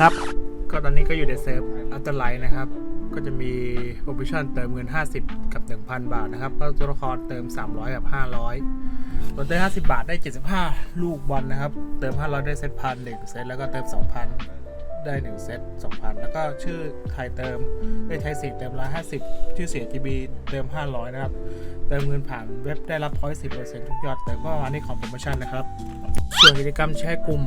ครับ ก็ตอนนี้ก็อยู่ในเซิร์ฟอัลตไลท์นะครับ ก็จะมีโปรโมชั่นเติมเงิน 50 กับ 1,000 บาทนะครับ ก็ตัวละครเติม 300 กับ 500ส่วนเติม50 บาทได้ 75 ลูกบอลนะครับ เติม 500 ได้เซตพันหนึ่งเซตแล้วก็เติม 2,000 ได้ 1 เซต2,000 แล้วก็ชื่อไทยเติมได้ไทยสิเติม150ชื่อเสีย GB เติม 500 นะครับ เติมเงินผ่านเว็บได้รับพอยต์10%ทุกยอดเติมก็ประมาณนี้ของโปรโมชั่นนะครับ ส่วนกิจกรรมแชร์กลุ่ม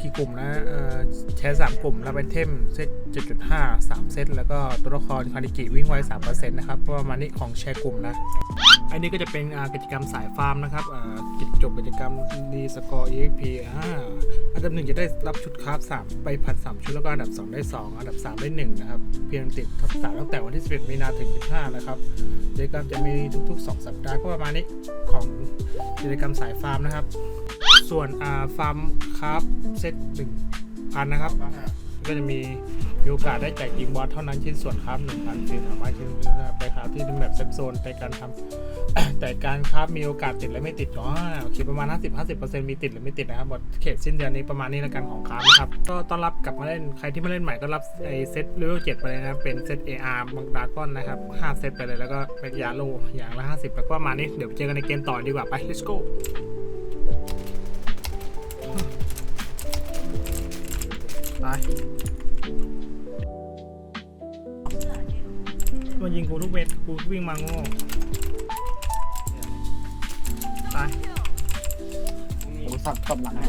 กี่กลุ่มนะเอ่อแชร์3กลุ่มรับไอเทมเซต7.5 3เซตแล้วก็ตัวละครคานิกิวิ่งไว3%นะครับก็ประมาณนี้ของแชร์กลุ่มนะอันนี้ก็จะเป็นอ่ากิจกรรมสายฟาร์มนะครับอ่ากิจจบกิจกรรมดีสกอร์ EXP อ่าอันดับหนึ่งจะได้รับชุดคราฟสามไปพันสามชุดแล้วก็อันดับ 2 ได้ 2 อันดับ 3 ได้ 1 นะครับ เพียงติดทับสามตั้งแต่วันที่ 11 มีนาถึง 15 นะครับกิจกรรมจะมีทุกๆ 2 สัปดาห์ก็ประมาณนี้ของกิจกรรมสายฟาร์มนะครับ ส่วนฟาร์มคราฟเซตหนึ่งพันนะครับ ก็จะมีมีโอกาสได้แจกยิงบอสเท่านั้นชิ้นส่วนครับหนึ่งพันชิ้นสามารถชิ้นไปครับที่เป็นแบบเซฟโซนในการทำแต่การครับมีโอกาสติดและไม่ติดอ๋อโอเคประมาณ 50 50 มีติดหรือไม่ติดนะครับหมดเขตสิ้นเดือนนี้ประมาณนี้แล้วกันของครับนะครับก็ต้อนรับกลับมาเล่นใครที่มาเล่นใหม่ก็รับไอเซตเลเวลเจ็ดไปเลยนะเป็นเซต AR บังดากอนนะครับ5เซตไปเลยแล้วก็เป็นยาโลอย่างละ 50 แล้วก็ประมาณนี้เดี๋ยวเจอกันในเกมต่อดีกว่าไป let's go ตายมันยิงกูทุกเม็ดกูวิ่งมาโง่ตายผมสับตบหลังให้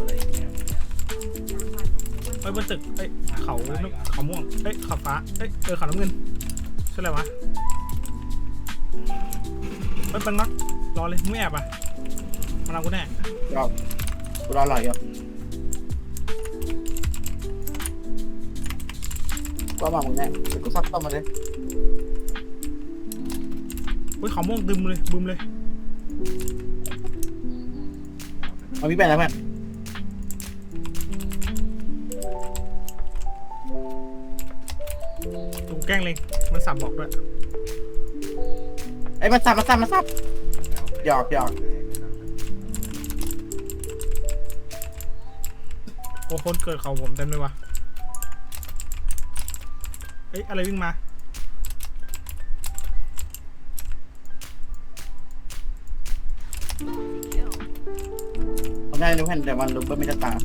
เอ้ยบนตึกเอ้ยเขาเขาม่วงเอ้ยเขาฟ้าเอ้ยเออเขาน้ำเงินใช่อะไรวะเอ้ยปังนักรอเลยมึงไม่แอบอะมาเอากูแน่รอบกูรออร่อยอ ยู่ก็มามึงแน่เดี๋ยวกูสับต้มมาเลยเฮ้ยเขาม่วงดึมเลยบึมเลยเอาพี่เป็นแล้วเพื่อนกูแกล้งเลยมันสับบอกด้วยไอ้ยมาสับมาสับมาสับหยอกหยอกโอ้คนเกิดเขาผมเต็มเลยวะ เอ้ย อะไรวิ่งมา ผมได้รู้เพื่นแต่วันลุกก็ไม่ได้ตาม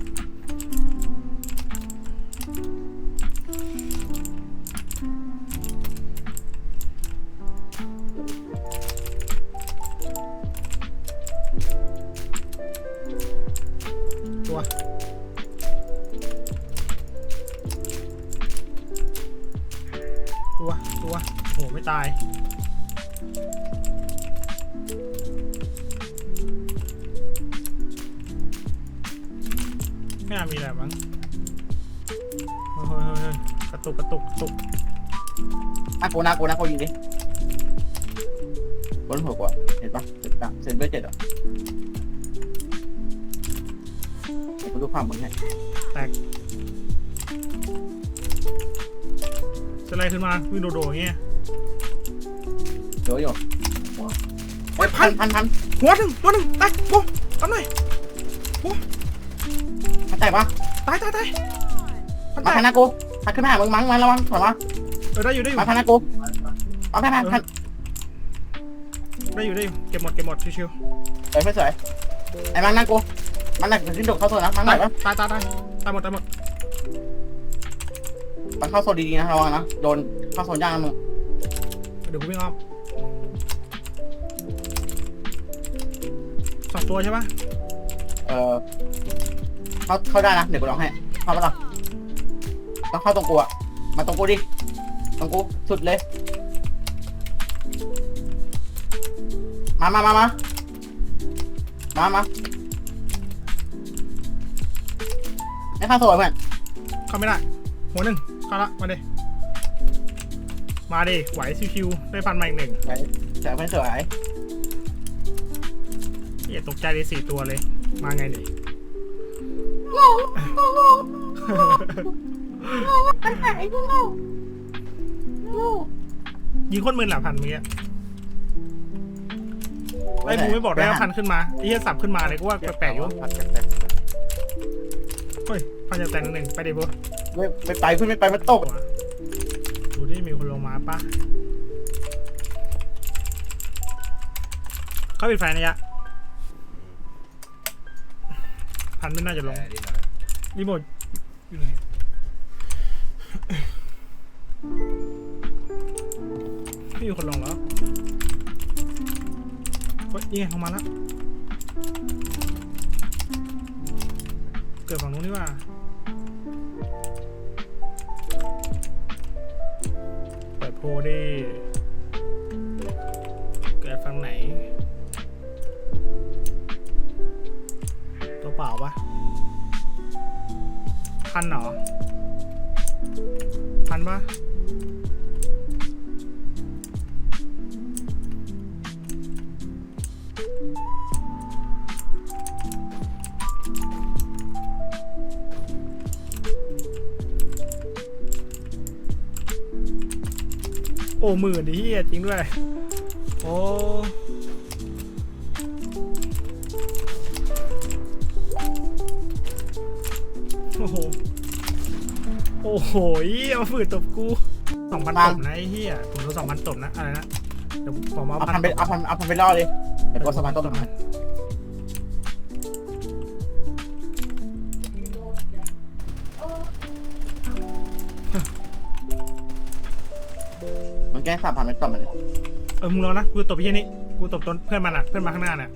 ไม่น่ามีอะไรมั้งเฮ้ยเฮ้ยเฮ้ยเฮ้ยกระตุกกระตุกกระตุกอะกูนะกูนะกูยิงดิบนหัวกูอะเห็นปะเสร็จปะเสร็จด้วยเจ็ดเหรอเดี๋ยวกูดูความมึงให้แตกจะอะไรขึ้นมาวิ่งโดดๆอย่างเงี้ยเดี๋ยวอยู่โอ้ยพัพันนพันพันหัวหนึ่งตัวหนึ่งตายโอ้ทำหน่อยพัน แตกปะตายตายตายพันแตมากพันหน้ากูพันขึ้นมาหามึงมั้งมาระวังถอยมาเออได้อยู่ได้อยู่มาพันหน้ากูมาพันพันพันได้อยู่ได้อยู่เก็บหมดเก็บหมดชิวสวยไม่สวยไอ้มังนั่งกูมันหนักถึงดกเข้าโซนนะมังๆหน่อยปะตายตายตายตายหมดตายหมดมันเข้าโซนดีๆนะระวังนะโดนเข้าโซนยากนะมึงเดี๋ยวกูวิ่งอ้อมสองตัวใช่ปะเออ เข้าเข้าได้นะเดี๋ยวกูลองให้เข้าปะล่ะต้องเข้าตรงกูอะมาตรงกูดิตรงกูสุดเลย มามามามามามาไม่เข้าโซนเพื่อนเข้าไม่ได้ หัวหนึ่งเข้าละมาดิมาดิไหวชิวๆได้ฟันมาอีกหนึ่งสวยสวยเพื่อนสวยอย่าตกใจเลยสี่ตัวเลย มาไงเนี่ย ยิงโคนมือหลับพันเมื่อกี้ไอ้มึงไม่บอกได้ว่าพันขึ้นมาไอ้เหี้ยสับขึ้นมาเลยก็ว่าแปลกๆอยู่พันแปลกเฮ้ยพันจะแต่งหนึ่งไปดิโบไม่ไม่ไปเพื่อนไม่ไปมันตกดูที่มีคนลงมาปะเขาปิดไฟนะยะ พันไม่น่าจะลงแต่นี่มันรีโมทอยู่ไหนไม่มีคนลงแล้วเฮ้ยนี่ไงลงมาแล้วเกิดฝั่งนู้นนี่ว่าเปิดโพลดิ พันเหรอพันปะโอ้หมื่นดิเฮียจริงด้วย โอ้โอ้ โอ้โหเฮียมาฝืนตบกูสองพันตบนะไอ้เฮียผมโดนสองพันตบนะอะไรนะเดี๋ยวผมเอาเอาพัพันนไปเอาพันเอาพันไปล่อเลยเดี๋ยวกดสะพานต้นมามันแก้สามพันไปต่อมันเลยเออมึงรอนะกูตบพี่นี่กูตบต้นเพื่อนมันอะเพื่อนมาข้างหน้าเนี่ย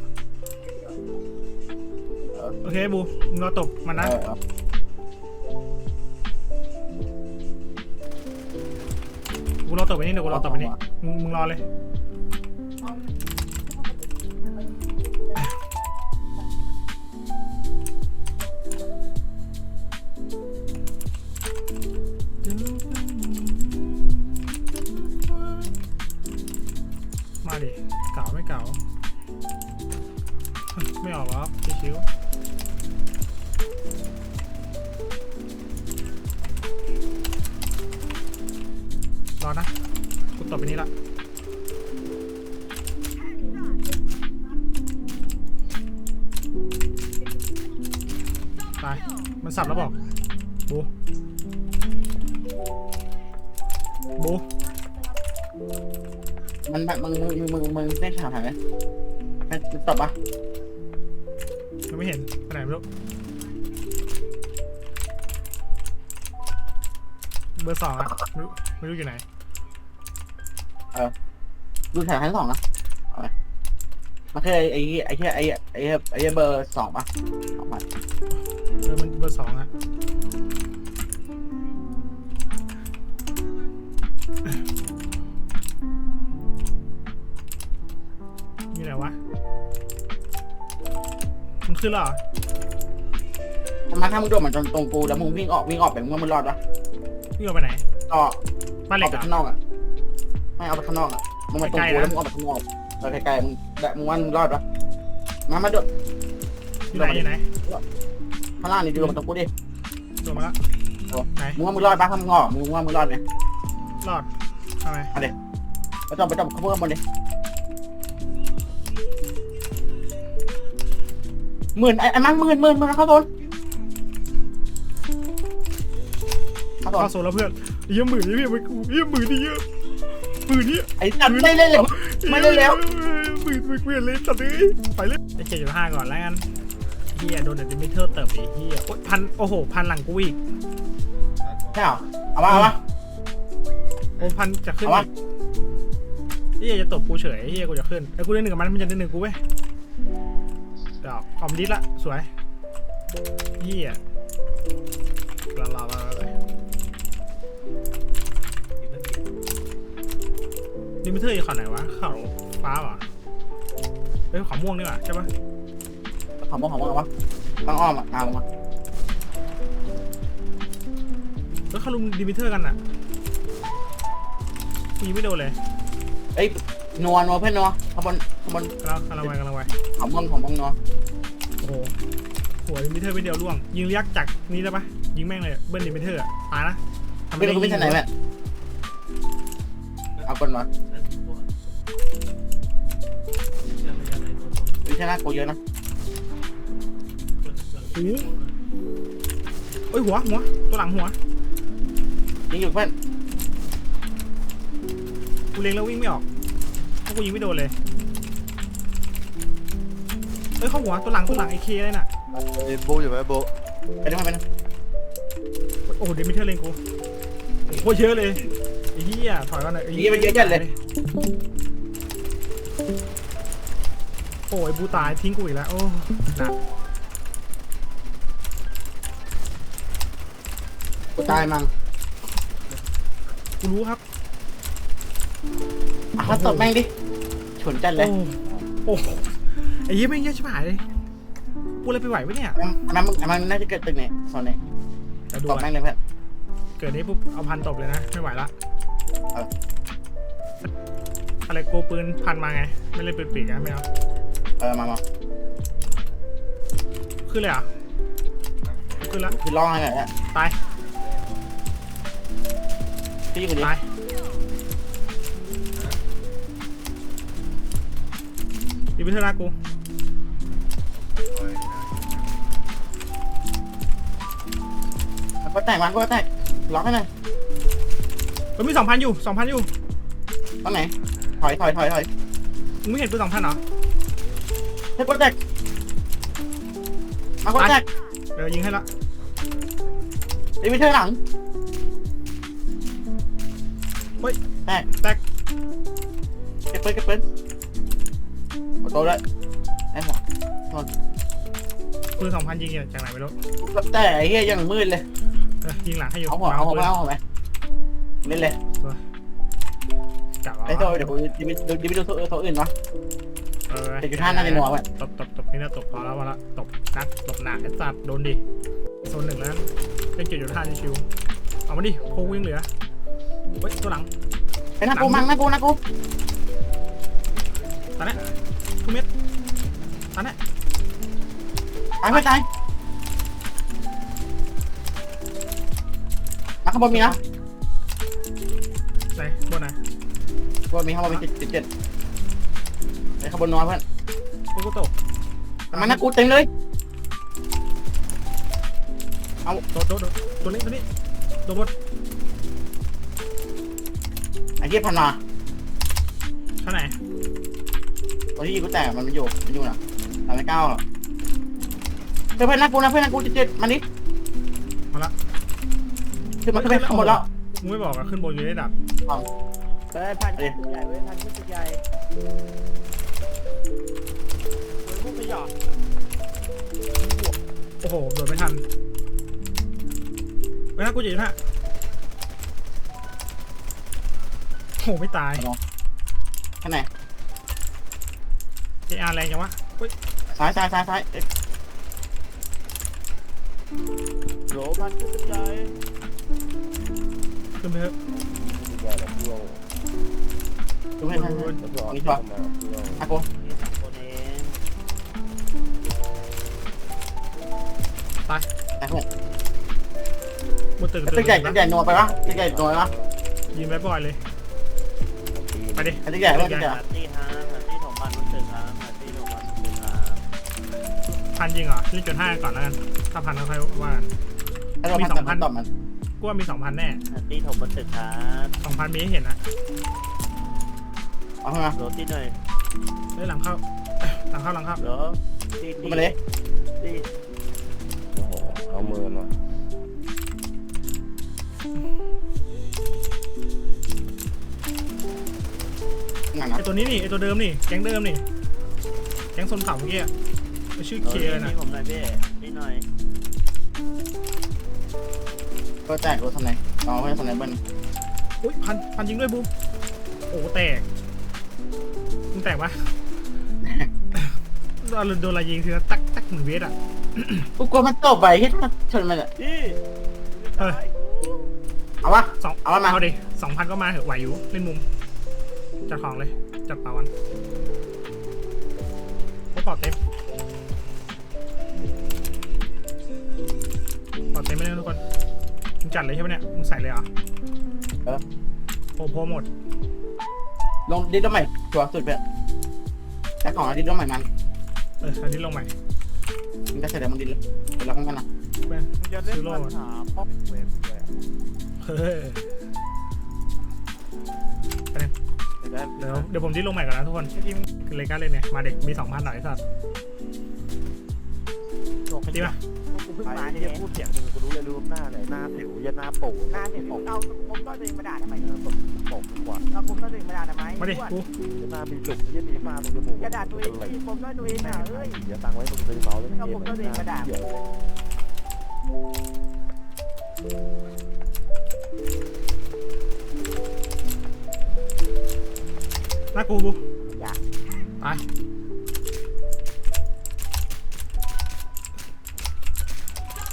เออโอเคบูมึงรอตบมันนะเออ กูรอตบไปนี่เดี๋ยวกูรอตบไปนี่มึงมึงรอเลย มาดิเก่าไม่เก่า ไม่ออกหรอกชิวๆ นะกูตบไปนี้ละตายมันสับแล้วบอกบูบูมันแบบมึงมึงมึงมึงมึงได้ถามหาไหมมันตอบปะยังไม่เห็นไปไหนไม่รู้เบอร์สองอะไม่รู้ไม่รู้อยู่ไหน ดูแถวชั้นสองนะเอาไปมันคือไอ้ไอ้ไอ้ไอ้ไอ้ไอ้ไอ้เบอร์สองปะสองพันเออมันเบอร์สองอะมีไหนวะ มันขึ้นแล้วเหรอทำไมถ้ามึงโดนเหมือนตรงตรงกูแล้วมึงวิ่งออกวิ่งออกไปมึงว่ามึงรอดปะนี่เอาไปไหนก็บ้านเหล็ออกกไปเหรอข้างนอกอะไม่เอาไปข้างนอกอะ มึงมาตรงใกล้กูๆนะแล้วมึงออกไปข้างนอกเออไกลๆมึงแต่มึงว่ามึงรอดปะมามาโดดอยู่ไหนอยู่ไหนข้างล่างนี่ดูมาตรงกูดิโดนมาแล้วโอ้ไหนมึงว่ามึงรอดปะถ้ามึงออกมึงว่ามึงรอดไหมรอดทำไมไปจอดไปจอดข้างบนดิหมื่นไอ้ไอ้มันหมื่นหมื่นหมื่นเข้าโซนเข้าโซนเข้าโซนแล้วเพื่อนเยี่ยมหมื่นนี่พี่มันเยี่ยมหมื่นนี่เยอะ หมื่นนี่ไอ้สัตว์ไม่เล่นเลยไม่ได้แล้วหมื่นหมื่นเปลี่ยนเลยตัดเลยไปเลยไอ้เจ็ดจุดห้าก่อนแล้วกันเฮียโดนเดนมิเตอร์เติบไอ้เฮียโอ๊ยพันโอ้โหพันหลังกูอีกใช่เหรอเอาวะเอาวะโอ้พันจะขึ้นเอาวะอีกเฮียจะตบกูเฉยเฮียกูจะขึ้นไอ้กูได้หนึ่งกับมันมันจะได้หนึ่งกูเว้ยเดี๋ยวออมดิสละสวยเฮีย มิเตอร์อีกข่าวไหนวะข่าวฟ้าเหรอเฮ้ยขาวม่วงนี่หว่าใช่ปะของมึงของมึงเอาวะต้องอ้อมอะตามมาแล้วเขาลุมดิมิเตอร์กันอะกูยิงไม่โดนเลยเอ้ยนัวนัวเพื่อนนัวขบวนขบวนกำลังกำลังไวกำลังไวของมึงของมึงนัวโอ้โหหัวดิมิเตอร์ไปเดียวล่วง ยิงเรียกจากนี้ได้ปะยิงแม่งเลยเบิ้ลดิมิเตอร์อะตายนะทำไม่รู้ไม่ใช่ไหนแม่เอาคนมา ไม่ใช่นะกูเยอะนะหูเอ้ยหัวหัวตัวหลังหัวยิงอยู่เพื่อนกูเล็งแล้ววิ่งไม่ออกเพราะกูยิงไม่โดนเลยเอ้ยเข้าหัวตัวหลังตัวหลังไอเคเลยน่ะเอ้ยโบอยู่ไหมโบไปดูให้ไปดูโอ้โหเดมิเทอร์เลงกูโคตรเยอะเลยไอ้เหี้ยถอยก่อนหน่อยไอ้ยิงมันเยอะจัดเลย อ้ยบูตายทิ้งกูอีกแล้ว โอ้หนักกูตายมั้งกูรู้ครับอะถ้าตบแม่งดิชนจัดเลย โอ้โหไอ้เหี้ยไม่งเยอะชิบหายเลยกูเลยไปไหวปะเนี่ยอันนั้นมึงอันนั้นน่าจะเกิดตึกเนี่ยโซนเนี่ยแต่ดูตบอะแม่งเลยเพื่อน เกิดนี้ปุ๊บเอาพันตบเลยนะ ไม่ไหวละเออ อะไรกูปืนพันมาไง ไม่เล่นปืนปีกอะไม่เอา เออมามาขึ้นเลยเหรอะขึ้นแล้วคือร้องอะไรเนี่ยตายพี่ยิงคนนี้ตายดีไปเถอะนะกูก็แตกมันก็แตกร้องให้หน่อยเฮ้ยมีสองพันอยู่สองพันอยู่ตรงไหนถอยถอยถอยถอยมึงไม่เห็นปืนสองพันเหรอ ให้ก็แตกมาก็แตกเออยิงให้ละไอ้มิเตอร์หลังเฮ้ยแตกแตกเก็บปืนเก็บปืนกดโตเลยไอ้หัวปืนสองพันยิงจากไหนไม่รู้ก็แตกไอ้เหี้ยยังมืดเลยเออยิงหลังให้อยู่เอาหัวเอาหัวปืนเอาหัวไหมเล่นเลยจับเอาไอ้โตเดี๋ยวกูดิบิดูดิบิดูโตโตอื่นวะ เออแต่อยู่ท่าน่าจะหนัวว่ะตบตบตบนี่นะตบพอแล้วพอละตบนักตบหนักไอ้สัตว์โดนดิโซนหนึ่งแล้วเล่นเกี่ยวอยู่ท่านี่ชิวเอามาดิโควิ่งเหลือเฮ้ยตัวหลังไอ้หน้ากูมังหน้ากูหน้ากูตอนนี้ทุกเม็ดตอนนี้ตายไม่ตายมาข้างบนมีนะไหนบนไหนข้างบนมีข้างบนมีสิบเจ็ดไอ้ ข้างบนนัวเพื่อนกูก็ตกมันหน้ากูเต็มเลยโดดโดดโดดตัวนี้ตัวนี้โดดบนไอ้เหี้ยพันมาท่าไหนตัวที่กูแตกมันไม่อยู่มันอยู่นะทำไม่ก้าวหรอกเพื่อนหน้ากูนะเพื่อนหน้ากูเจ็ดมันดิมาละขึ้นมาขึ้นไปข้างบนแล้วมึงไม่บอกอะขึ้นบนอยู่ได้ดับเฮ้ยพันธุ์ใหญ่เว้ยพันธุ์ใหญ่ เว้ยพวกไม่หยอดโอ้โห โดดไม่ทันเวลากูจะอยู่ท่าโอ้โห ไม่ตายข้างไหนเออาร์แรงจังวะเฮ้ยซ้ายซ้ายซ้ายซ้ายเอ๊ะโหลพันธุ์ใหญ่ขึ้นไปเถอะดูให้ให้ให้นี่ชัวร์หน้ากูมีสองคนเอง แต่เพื่อนบนตึกตึกใหญ่ตึกใหญ่นัวไปวะตึกใหญ่นัวไปวะยิงไว้บ่อยเลย ไปดิไอ้ตึกใหญ่เพื่อนตึกใหญ่หาตี้ฮะหาตี้ถมบันมันตึกฮะหาตี้ถมบันมันตึกฮะพันยิงเหรอเล่นจนห้าก่อนแล้วกัน ถ้าพันก็ค่อยว่ากันแล้วเรามีพันสองพันตอบมันกูว่ามีสองพันแน่หาตี้ถมบันตึกฮะสองพันมีให้เห็นนะเอาเข้ามาโหลตี้หน่อยเฮ้ยหลังเข้าหลังเข้าหลังเข้าโหลตี้ดูตี้มาเลยตี้โอ้โหเอามือมางานไอนะตัวนี้นี่ไอตัวเดิมนี่แก๊งเดิมนี่แก๊งโซนเข่าเมื่อกี้อะมันชื่อโหลเคตี้เลยนะนี่ผมหน่อยพี่ตี้หน่อยก็แตกรถทำไงอ๋อไม่ใช่ทำไงเบิ้ลอุ้ยพันพันยิงด้วยบูมโอ้โหแตกมึงแตกปะ โดนโดนอะไรยิงทีละตักตักเหมือนเวทอะ กูกลัวมันตบไปที่ชนมันอะตี้เออ เอาวะ สองเอามา เอาดิสองพันก็มาเถอะไหวอยู่เล่นมุม จัดของเลย จัดเป่าวันโอ้ปอดเต็มปอดเต็มไปเลยทุกคนมึงจัดเลยใช่ไหมเนี่ยมึงใส่เลยเหรอเออ โพโพหมด ลงดิสใหม่ชัวร์สุดเพื่อนแต่ของดิสใหม่มันเอออันนี้ลงใหม่ มันจะเสร็จแล้วมันดิสเดี๋ยวเรากันนะเพื่อนมึงจะเล่นปัญหาป๊อปเวฟเลยอะเฮ้ยไปเลยไม่ได้เดี๋ยวเดี๋ยวผมดิ้นลงใหม่ก่อนนะทุกคนคือเลยกล้าเล่นเนี่ยมาเด็กมีสองพันหน่อยไอ้สัตว์ดีป่ะกู เพิ่งไอ้มาเหี้เนี่ยยพูดเสียงมึงกูรู้เลยรู้หน้าไหนหน้าสิวยันหน้าโป่งหน้าเสียผมเอาผมก็ตัวเองมาด่าทำไมเออแบบโป่งกว่าเอาผมก็ตัวเองมาด่าทำไมมาดิกูยันหน้ามีจุกยันมีฝ้าตรงจมูกกระดาษตัวเองที่ผมก็ตัวเองอะเอ้ยเดี๋ยวตังไว้ตรงตีเมาแล้วเอาผมก็เองมาด่าเดี๋ยวหน้ากูกูอย่าตา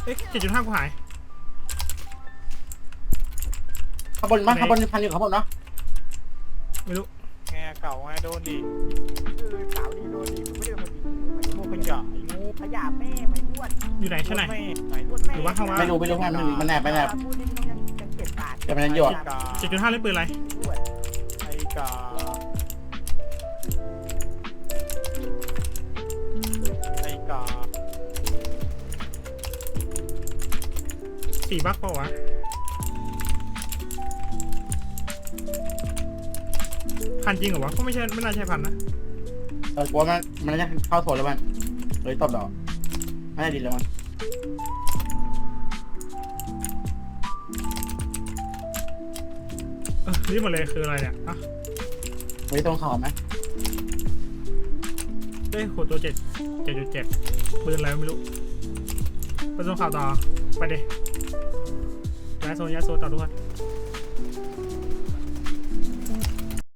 เอ๊ะเจ็ดจุดห้ากูหาย ข้างบนมั้งข้างบนพันอยู่ข้างบนเนาะไม่รู้ไงเก่าไงโดนดิคือสาวดีโดนดีไม่ได้มาดีพวกขยะไอ้งูขยะแม่ไม่อ้วนอยู่ไหนชั้นไหนไม่ไหนอ้วนแม่หรือว่าข้างล่างไม่รู้ไม่รู้มันมันแนบไม่แนบพูดนี่มันยังยังเก็บปากเดี๋ยวมันจะหยดกาเจ็ดจุดห้าเล่นปืนอะไรอ้วนไอ้กา สี่บักเปล่าวะพันจริงเหรอวะก็ไม่ใช่ไม่น่าใช่พันนะเออกลัวมันมันจะเข้าโซนแล้วมันเลยตบดอกไม่ได้ดีแล้วมันเออนี่หมดเลยคืออะไรเนี่ยอะไม่ได้ตรงขอบไหมเอ้ยโหตัวเจ็ดเจ็ดจุดเจ็ดปืนอะไรไม่รู้ไปส่งข่าวต่อไปดิย้าย โซนย้ายโซนต่อทุกคน